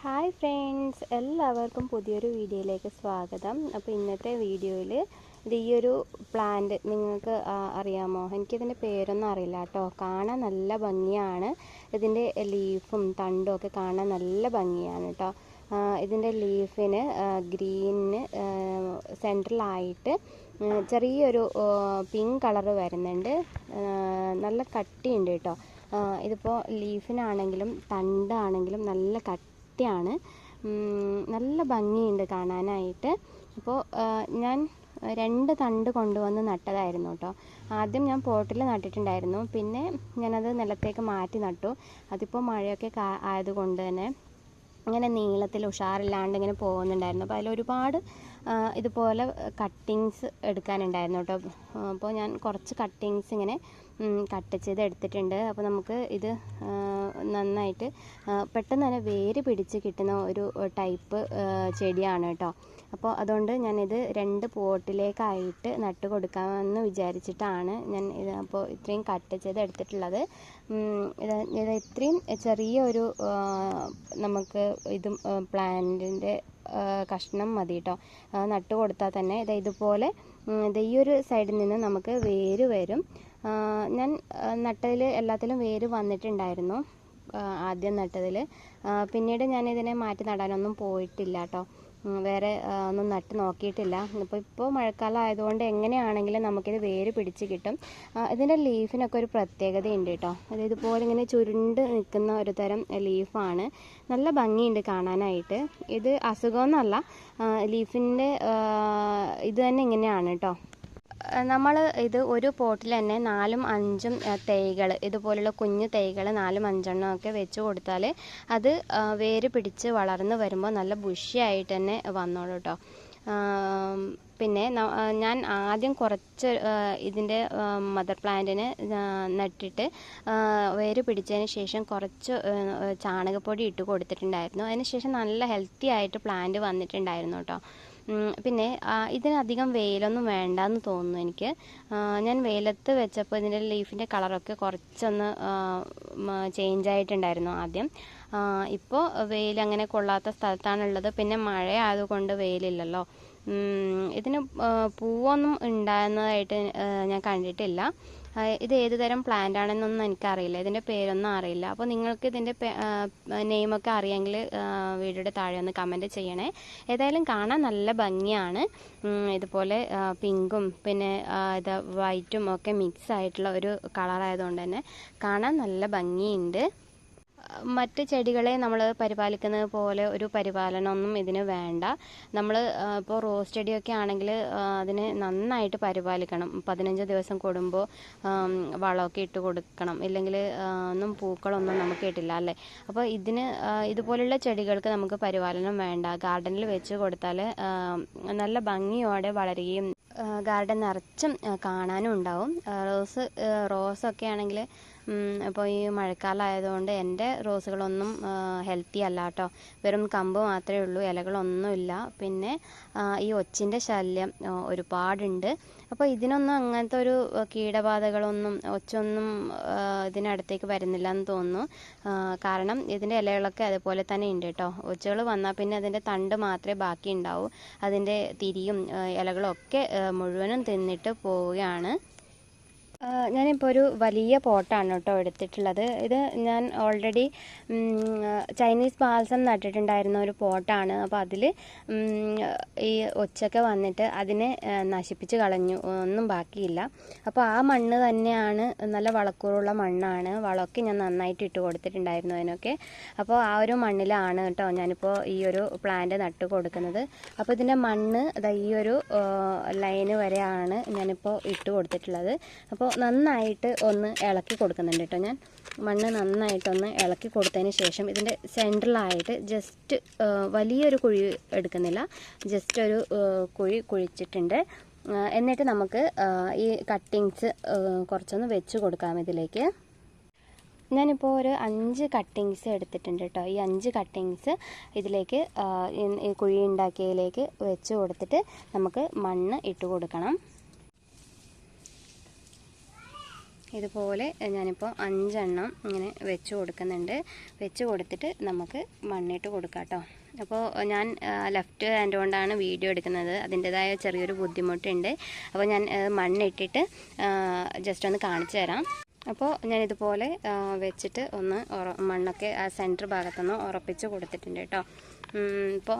Hi friends എല്ലാവർക്കും പുതിയൊരു വീഡിയോയിലേക്ക് സ്വാഗതം. അപ്പോൾ ഇന്നത്തെ വീഡിയോയിൽ ഇത് ഈ ഒരു പ്ലാന്റ് നിങ്ങൾക്ക് അറിയാമോ? എനിക്കിതിന്റെ പേരൊന്നും അറിയില്ല കേട്ടോ. കാണാൻ നല്ല ഭംഗിയാണ്. ഇതിന്റെ ലീഫും തണ്ടും ഒക്കെ കാണാൻ നല്ല ഭംഗിയാണ് കേട്ടോ. ഇതിന്റെ ലീഫിന് ഗ്രീനിന് സെൻട്രലായിട്ട് ചെറിയൊരു പിങ്ക് കളർ വരുന്നുണ്ട്. നല്ല കട്ടിയുണ്ട് കേട്ടോ. ഇതിപ്പോൾ ലീഫിനാണെങ്കിലും തണ്ടാണെങ്കിലും നല്ല കട്ടിയാണ് ഉം, നല്ല ഭംഗിയുണ്ട് കാണാനായിട്ട്. അപ്പോൾ ഞാൻ രണ്ട് തണ്ട് കൊണ്ടുവന്ന് നട്ടതായിരുന്നു കേട്ടോ. ആദ്യം ഞാൻ പോട്ടിൽ നട്ടിട്ടുണ്ടായിരുന്നു. പിന്നെ ഞാനത് നിലത്തേക്ക് മാറ്റി നട്ടു. അതിപ്പോൾ മഴയൊക്കെ ആയതുകൊണ്ട് തന്നെ ഇങ്ങനെ നീളത്തിൽ ഉഷാറില്ലാണ്ട് ഇങ്ങനെ പോകുന്നുണ്ടായിരുന്നു. അപ്പോൾ അതിലൊരുപാട് ഇതുപോലെ കട്ടിങ്സ് എടുക്കാനുണ്ടായിരുന്നു കേട്ടോ. അപ്പോൾ ഞാൻ കുറച്ച് കട്ടിങ്സ് ഇങ്ങനെ കട്ട് ചെയ്ത് എടുത്തിട്ടുണ്ട്. അപ്പോൾ നമുക്ക് ഇത് നന്നായിട്ട് പെട്ടെന്ന് തന്നെ വേര് പിടിച്ച് കിട്ടുന്ന ഒരു ടൈപ്പ് ചെടിയാണ് കേട്ടോ. അപ്പോൾ അതുകൊണ്ട് ഞാനിത് രണ്ട് പോട്ടിലേക്കായിട്ട് നട്ട് കൊടുക്കാമെന്ന് വിചാരിച്ചിട്ടാണ് ഞാൻ ഇത് അപ്പോൾ ഇത്രയും കട്ട് ചെയ്ത് എടുത്തിട്ടുള്ളത്. ഇത് ഇത് ഇത്രയും ചെറിയൊരു ഒരു നമുക്ക് ഇതും പ്ലാന്റിന്റെ കഷ്ണം മതി കേട്ടോ. നട്ട് കൊടുത്താൽ തന്നെ ഇത് ഇതുപോലെ ഇത് ഈ ഒരു സൈഡിൽ നിന്ന് നമുക്ക് വേര് വരും. ഞാൻ നട്ടതിൽ എല്ലാത്തിലും വേര് വന്നിട്ടുണ്ടായിരുന്നു ആദ്യം നട്ടതിൽ. പിന്നീട് ഞാൻ ഇതിനെ മാറ്റി നടാനൊന്നും പോയിട്ടില്ല കേട്ടോ. വേറെ ഒന്നും നട്ട് നോക്കിയിട്ടില്ല. ഇപ്പോൾ ഇപ്പോൾ മഴക്കാലം ആയതുകൊണ്ട് എങ്ങനെയാണെങ്കിലും നമുക്കിത് വേര് പിടിച്ച് കിട്ടും. ഇതിന്റെ ലീഫിനൊക്കെ ഒരു പ്രത്യേകതയുണ്ട് കേട്ടോ അത് ഇതുപോലെ ഇങ്ങനെ ചുരുണ്ട് നിൽക്കുന്ന ഒരു തരം ലീഫാണ്. നല്ല ഭംഗിയുണ്ട് കാണാനായിട്ട്. ഇത് അസുഖമൊന്നുമല്ല ലീഫിന്റെ ഇത് തന്നെ ഇങ്ങനെയാണ് കേട്ടോ നമ്മൾ ഇത് ഒരു പോട്ടിൽ തന്നെ നാലും അഞ്ചും തൈകൾ ഇതുപോലുള്ള കുഞ്ഞു തൈകൾ നാലും അഞ്ചെണ്ണം ഒക്കെ വെച്ച് കൊടുത്താൽ അത് വേര് പിടിച്ച് വളർന്ന് വരുമ്പോൾ നല്ല ബുഷിയായിട്ട് തന്നെ വന്നോളൂ കേട്ടോ പിന്നെ ഞാൻ ആദ്യം കുറച്ച് ഇതിന്റെ മദർ പ്ലാന്റിന് നട്ടിട്ട് വേര് പിടിച്ചതിന് ശേഷം കുറച്ച് ചാണകപ്പൊടി ഇട്ട് കൊടുത്തിട്ടുണ്ടായിരുന്നു. അതിന് ശേഷം നല്ല ഹെൽത്തി ആയിട്ട് പ്ലാന്റ് വന്നിട്ടുണ്ടായിരുന്നു കേട്ടോ പിന്നെ ഇതിനധികം വെയിലൊന്നും വേണ്ടെന്ന് തോന്നുന്നു എനിക്ക്. ഞാൻ വെയിലത്ത് വെച്ചപ്പോൾ ഇതിന്റെ ലീഫിന്റെ കളറൊക്കെ കുറച്ചൊന്ന് ചേഞ്ച് ആയിട്ടുണ്ടായിരുന്നു ആദ്യം. ഇപ്പോൾ വെയിൽ അങ്ങനെ കൊള്ളാത്ത സ്ഥലത്താണുള്ളത്. പിന്നെ മഴ ആയതുകൊണ്ട് വെയിലില്ലല്ലോ ഇതിന് പൂവൊന്നും ഉണ്ടാകുന്നതായിട്ട് ഞാൻ കണ്ടിട്ടില്ല. ഇത് ഏത് തരം പ്ലാന്റ് ആണെന്നൊന്നും എനിക്കറിയില്ല. ഇതിന്റെ പേരൊന്നും അറിയില്ല. അപ്പോൾ നിങ്ങൾക്ക് ഇതിന്റെ നെയിമൊക്കെ അറിയാമെങ്കിൽ വീഡിയോയുടെ താഴെ ഒന്ന് കമന്റ് ചെയ്യണേ. ഏതായാലും കാണാൻ നല്ല ഭംഗിയാണ്. ഇതുപോലെ പിങ്കും പിന്നെ ഇത് വൈറ്റും ഒക്കെ മിക്സ് ആയിട്ടുള്ള ഒരു കളറായതുകൊണ്ട് തന്നെ കാണാൻ നല്ല ഭംഗിയുണ്ട്. മറ്റ് ചെടികളെ നമ്മൾ പരിപാലിക്കുന്നത് പോലെ ഒരു പരിപാലനമൊന്നും ഇതിന് വേണ്ട. നമ്മൾ ഇപ്പോൾ റോസ് ചെടിയൊക്കെ ആണെങ്കിൽ അതിനെ നന്നായിട്ട് പരിപാലിക്കണം. പതിനഞ്ച് ദിവസം കൂടുമ്പോൾ വളമൊക്കെ ഇട്ട് കൊടുക്കണം. ഇല്ലെങ്കിൽ ഒന്നും പൂക്കളൊന്നും നമുക്ക് കിട്ടില്ല അല്ലേ? അപ്പോൾ ഇതിന് ഇതുപോലുള്ള ചെടികൾക്ക് നമുക്ക് പരിപാലനം വേണ്ട. ഗാർഡനിൽ വെച്ച് കൊടുത്താൽ നല്ല ഭംഗിയോടെ വളരുകയും ഗാർഡൻ നിറച്ചും കാണാനും ഉണ്ടാവും. റോസ് റോസൊക്കെ ആണെങ്കിൽ ഇപ്പോൾ ഈ മഴക്കാലമായതുകൊണ്ട് എന്റെ റോസുകളൊന്നും ഹെൽത്തി അല്ല കേട്ടോ വെറും കമ്പ് മാത്രമേ ഉള്ളൂ ഇലകളൊന്നുമില്ല. പിന്നെ ഈ ഒച്ചിന്റെ ശല്യം ഒരുപാടുണ്ട്. അപ്പോൾ ഇതിനൊന്നും അങ്ങനത്തെ ഒരു കീടബാധകളൊന്നും ഒച്ചൊന്നും ഇതിനടുത്തേക്ക് വരുന്നില്ല എന്ന് തോന്നുന്നു കാരണം ഇതിന്റെ ഇലകളൊക്കെ അതുപോലെ തന്നെ ഉണ്ട് കേട്ടോ ഒച്ചകൾ വന്നാൽ പിന്നെ അതിന്റെ തണ്ട് മാത്രമേ ബാക്കി ഉണ്ടാവൂ അതിന്റെ തിരിയും ആ, ഇലകളും ഒക്കെ ആ, മുഴുവനും തിന്നിട്ട് പോവുകയാണ്. ഞാനിപ്പോൾ ഒരു വലിയ പോട്ടാണ് കേട്ടോ എടുത്തിട്ടുള്ളത്. ഇത് ഞാൻ ഓൾറെഡി ചൈനീസ് ബാൽസം നട്ടിട്ടുണ്ടായിരുന്ന ഒരു പോട്ടാണ്. അപ്പോൾ അതിൽ ഈ ഒച്ചൊക്കെ വന്നിട്ട് അതിനെ നശിപ്പിച്ച് കളഞ്ഞു. ഒന്നും ബാക്കിയില്ല. അപ്പോൾ ആ മണ്ണ് തന്നെയാണ് നല്ല വളക്കൂറുള്ള മണ്ണാണ്. വളമൊക്കെ ഞാൻ നന്നായിട്ട് ഇട്ട് കൊടുത്തിട്ടുണ്ടായിരുന്നു അതിനൊക്കെ. അപ്പോൾ ആ ഒരു മണ്ണിലാണ് കേട്ടോ ഞാനിപ്പോൾ ഈ ഒരു പ്ലാന്റ് നട്ട് കൊടുക്കുന്നത്. അപ്പോൾ ഇതിന്റെ മണ്ണ് ഈ ഒരു ലൈന് വരെയാണ് ഞാനിപ്പോൾ ഇട്ട് കൊടുത്തിട്ടുള്ളത്. അപ്പോൾ നന്നായിട്ട് ഒന്ന് ഇളക്കി കൊടുക്കുന്നുണ്ട് കേട്ടോ ഞാൻ. മണ്ണ് നന്നായിട്ടൊന്ന് ഇളക്കി കൊടുത്തതിന് ശേഷം ഇതിന്റെ സെൻട്രലായിട്ട് ജസ്റ്റ് വലിയൊരു കുഴി എടുക്കുന്നില്ല. ജസ്റ്റ് ഒരു കുഴി കുഴിച്ചിട്ടുണ്ട്. എന്നിട്ട് നമുക്ക് ഈ കട്ടിങ്സ് കുറച്ചൊന്ന് വെച്ച് കൊടുക്കാം ഇതിലേക്ക്. ഞാനിപ്പോൾ ഒരു അഞ്ച് കട്ടിങ്സ് എടുത്തിട്ടുണ്ട് കേട്ടോ. ഈ അഞ്ച് കട്ടിങ്സ് ഇതിലേക്ക് ഈ കുഴി ഉണ്ടാക്കിയതിലേക്ക് വെച്ച് കൊടുത്തിട്ട് നമുക്ക് മണ്ണ് ഇട്ട് കൊടുക്കണം. ഇതുപോലെ ഞാനിപ്പോൾ അഞ്ചെണ്ണം ഇങ്ങനെ വെച്ച് കൊടുക്കുന്നുണ്ട്. വെച്ച് കൊടുത്തിട്ട് നമുക്ക് മണ്ണിട്ട് കൊടുക്കാം കേട്ടോ അപ്പോൾ ഞാൻ ലെഫ്റ്റ് ഹാൻഡ് കൊണ്ടാണ് വീഡിയോ എടുക്കുന്നത്. അതിന്റെതായ ചെറിയൊരു ബുദ്ധിമുട്ടുണ്ട്. അപ്പോൾ ഞാൻ മണ്ണിട്ടിട്ട് ജസ്റ്റ് ഒന്ന് കാണിച്ചു തരാം. അപ്പോൾ ഞാനിതുപോലെ ഇതുപോലെ വെച്ചിട്ട് ഒന്ന് മണ്ണൊക്കെ ആ സെന്റർ ഭാഗത്തുനിന്ന് ഉറപ്പിച്ച് കൊടുത്തിട്ടുണ്ട് കേട്ടോ. ഇപ്പോൾ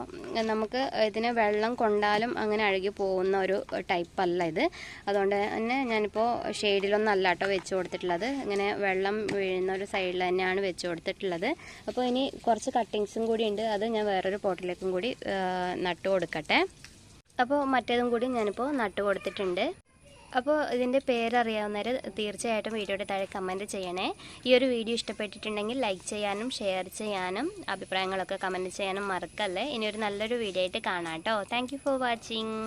നമുക്ക് ഇതിന് വെള്ളം കൊണ്ടാലും അങ്ങനെ അഴുകി പോകുന്ന ഒരു ടൈപ്പ് അല്ല ഇത്. അതുകൊണ്ട് തന്നെ ഞാനിപ്പോൾ ഷെയ്ഡിലൊന്നും അല്ല കേട്ടോ വെച്ച് കൊടുത്തിട്ടുള്ളത്. ഇങ്ങനെ വെള്ളം വീഴുന്ന ഒരു സൈഡിൽ തന്നെയാണ് വെച്ച് കൊടുത്തിട്ടുള്ളത്. അപ്പോൾ ഇനി കുറച്ച് കട്ടിങ്സും കൂടി ഉണ്ട്. അത് ഞാൻ വേറൊരു പോട്ടിലേക്കും കൂടി നട്ടു കൊടുക്കട്ടെ. അപ്പോൾ മറ്റേതും കൂടി ഞാനിപ്പോൾ നട്ടു കൊടുത്തിട്ടുണ്ട്. അപ്പോൾ ഇതിന്റെ പേരറിയാവുന്നവർ തീർച്ചയായിട്ടും വീഡിയോയുടെ താഴെ കമന്റ് ചെയ്യണേ. ഈ ഒരു വീഡിയോ ഇഷ്ടപ്പെട്ടിട്ടുണ്ടെങ്കിൽ ലൈക്ക് ചെയ്യാനും ഷെയർ ചെയ്യാനും അഭിപ്രായങ്ങളൊക്കെ കമന്റ് ചെയ്യാനും മറക്കല്ലേ? ഇനി ഒരു നല്ലൊരു വീഡിയോ ആയിട്ട് കാണാം കേട്ടോ താങ്ക് ഫോർ വാച്ചിങ്